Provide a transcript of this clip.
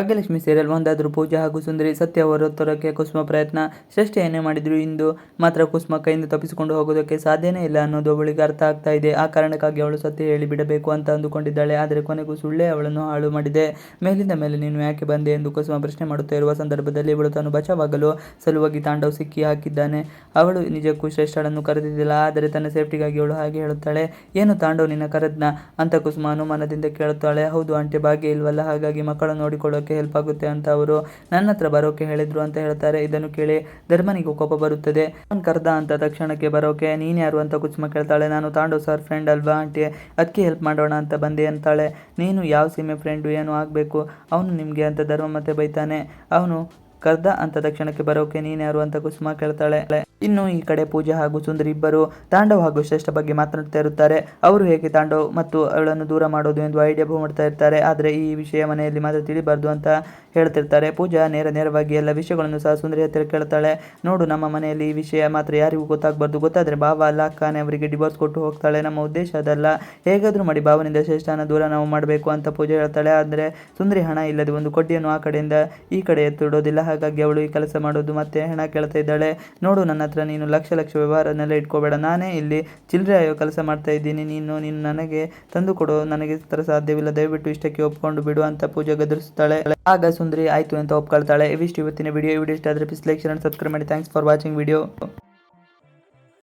Bhagyalakshmi serial ಒಂದಾದರೂ ಪೂಜಾ ಹಾಗೂ ಸುಂದರಿ ಸತ್ಯ ಹೊರತರೋಕೆ ಕುಸುಮ ಪ್ರಯತ್ನ ಶ್ರೇಷ್ಠ ಏನೇ ಮಾಡಿದ್ರು. ಇಂದು ಮಾತ್ರ ಕುಸುಮ ಕೈಯಿಂದ ತಪ್ಪಿಸಿಕೊಂಡು ಹೋಗೋದಕ್ಕೆ ಸಾಧ್ಯನೇ ಇಲ್ಲ ಅನ್ನೋದು ಅವಳಿಗೆ ಅರ್ಥ ಆಗ್ತಾ ಇದೆ. ಆ ಕಾರಣಕ್ಕಾಗಿ ಅವಳು ಸತ್ಯ ಹೇಳಿ ಬಿಡಬೇಕು ಅಂತ ಅಂದುಕೊಂಡಿದ್ದಾಳೆ. ಆದರೆ ಕೊನೆಗೂ ಸುಳ್ಳೇ ಅವಳನ್ನು ಹಾಳು ಮಾಡಿದೆ. ಮೇಲಿಂದ ಮೇಲೆ ನೀನು ಯಾಕೆ ಬಂದೆ ಎಂದು ಕುಸುಮ ಪ್ರಶ್ನೆ ಮಾಡುತ್ತಾ ಇರುವ ಸಂದರ್ಭದಲ್ಲಿ ಇವಳು ತಾನು ಬಚಾವಾಗಲು ಸಲುವಾಗಿ ತಾಂಡವ್ ಸಿಕ್ಕಿ ಹಾಕಿದ್ದಾನೆ. ಅವಳು ನಿಜಕ್ಕೂ ಶ್ರೇಷ್ಠಳನ್ನು ಕರೆದಿದ್ದಿಲ್ಲ. ಆದರೆ ತನ್ನ ಸೇಫ್ಟಿಗಾಗಿ ಅವಳು ಹಾಗೆ ಹೇಳುತ್ತಾಳೆ. ಏನು ತಾಂಡವ್ ನಿನ್ನ ಕರೆದ್ನ? ಅಂತ ಕುಸುಮ ಅನುಮಾನದಿಂದ ಕೇಳುತ್ತಾಳೆ. ಹೌದು ಆಂಟಿ, ಭಾಗ್ಯ ಇಲ್ವಲ್ಲ. ಹಾಗಾಗಿ ಮಕ್ಕಳನ್ನು ನೋಡಿಕೊಳ್ಳೋಕೆ ಹೆಲ್ಪ್ ಆಗುತ್ತೆ ಅಂತ ಅವರು ನನ್ನ ಹತ್ರ ಬರೋಕೆ ಹೇಳಿದ್ರು ಅಂತ ಹೇಳ್ತಾರೆ. ಇದನ್ನು ಕೇಳಿ ಧರ್ಮನಿಗೂ ಕೋಪ ಬರುತ್ತದೆ. ನಾನು ಕರ್ದ ಅಂತ ತಕ್ಷಣಕ್ಕೆ ಬರೋಕೆ ನೀನ್ ಯಾರು ಅಂತ ಕುಚ್ಮ ಕೇಳ್ತಾಳೆ. ನಾನು ತಾಂಡು ಸರ್ ಫ್ರೆಂಡ್ ಅಲ್ವಾ ಆಂಟಿ? ಅದಕ್ಕೆ ಹೆಲ್ಪ್ ಮಾಡೋಣ ಅಂತ ಬಂದೆ ಅಂತಾಳೆ. ನೀನು ಯಾವ ಸೀಮೆ ಫ್ರೆಂಡು ಏನು ಆಗಬೇಕು. ಅವನು ನಿಮಗೆ ಅಂತ ಧರ್ಮ ಮತ್ತೆ ಬೈತಾನೆ. ಅವನು ಕರ್ದ ಅಂತ ತಕ್ಷಣಕ್ಕೆ ಬರೋಕೆ ನೀನ್ಯಾರು ಅಂತ ಕುಸುಮ ಕೇಳ್ತಾಳೆ. ಇನ್ನು ಈ ಕಡೆ ಪೂಜಾ ಹಾಗೂ ಸುಂದರಿ ಇಬ್ಬರು ತಾಂಡವ್ ಹಾಗೂ ಶ್ರೇಷ್ಠ ಬಗ್ಗೆ ಮಾತನಾಡ್ತಾ ಇರುತ್ತಾರೆ. ಅವರು ಹೇಗೆ ತಾಂಡವ್ ಮತ್ತು ಅವಳನ್ನು ದೂರ ಮಾಡೋದು ಎಂದು ಐಡಿಯಾ ಮಾಡ್ತಾ ಇರ್ತಾರೆ. ಆದರೆ ಈ ವಿಷಯ ಮನೆಯಲ್ಲಿ ಮಾತ್ರ ತಿಳಿಬಾರ್ದು ಅಂತ ಹೇಳ್ತಿರ್ತಾರೆ. ಪೂಜಾ ನೇರ ನೇರವಾಗಿ ಎಲ್ಲ ವಿಷಯಗಳನ್ನು ಸಹ ಸುಂದರಿ ಹತ್ತಿರ ಕೇಳ್ತಾಳೆ. ನೋಡು, ನಮ್ಮ ಮನೆಯಲ್ಲಿ ಈ ವಿಷಯ ಮಾತ್ರ ಯಾರಿಗೂ ಗೊತ್ತಾಗಬಾರ್ದು. ಗೊತ್ತಾದ್ರೆ ಬಾವ ಅಲ್ಲ ಅಕ್ಕನೇ ಅವರಿಗೆ ಡಿವೋರ್ಸ್ ಕೊಟ್ಟು ಹೋಗ್ತಾಳೆ. ನಮ್ಮ ಉದ್ದೇಶ ಅದಲ್ಲ. ಹೇಗಾದರೂ ಮಾಡಿ ಭಾವನಿಂದ ಶ್ರೇಷ್ಠನ ದೂರ ನಾವು ಮಾಡಬೇಕು ಅಂತ ಪೂಜೆ ಹೇಳ್ತಾಳೆ. ಆದರೆ ಸುಂದರಿ ಹಣ ಇಲ್ಲದೆ ಒಂದು ಕೊಡ್ಡಿಯನ್ನು ಆ ಕಡೆಯಿಂದ ಈ ಕಡೆ ಎತ್ತಿಡೋದಿಲ್ಲ. ಹಾಗಾಗಿ ಅವಳು ಈ ಕೆಲಸ ಮಾಡೋದು ಮತ್ತೆ ಹೆಣ ಕೇಳ್ತಾ ಇದ್ದಾಳೆ. ನೋಡು, ನನ್ನ ಹತ್ರ ನೀನು ಲಕ್ಷ ಲಕ್ಷ ವ್ಯವಹಾರನೆಲ್ಲ ಇಟ್ಕೋಬೇಡ. ನಾನೇ ಇಲ್ಲಿ ಚಿಲ್ಲರೆ ಆಯೋ ಕೆಲಸ ಮಾಡ್ತಾ ಇದ್ದೀನಿ. ನೀನು ನೀನು ನನಗೆ ತಂದು ಕೊಡು. ನನಗೆ ಥರ ಸಾಧ್ಯವಿಲ್ಲ. ದಯವಿಟ್ಟು ಇಷ್ಟಕ್ಕೆ ಒಪ್ಕೊಂಡು ಬಿಡು ಅಂತ ಪೂಜೆ ಗದರಿಸ್ತಾಳೆ ಆಗ ಸುಂದರಿ ಆಯ್ತು ಅಂತ ಒಪ್ಕೊಳ್ತಾಳೆ. ಇವಿಷ್ಟು ಇವತ್ತಿನ ವಿಡಿಯೋ. ವಿಡಿಯೋ ಇಷ್ಟ ಆದರೆ ಪ್ಲೀಸ್ ಲೈಕ್ ಶೇರ್ ಸಬ್ಸ್ಕ್ರೈಬ್ ಮಾಡಿ. Thanks for watching video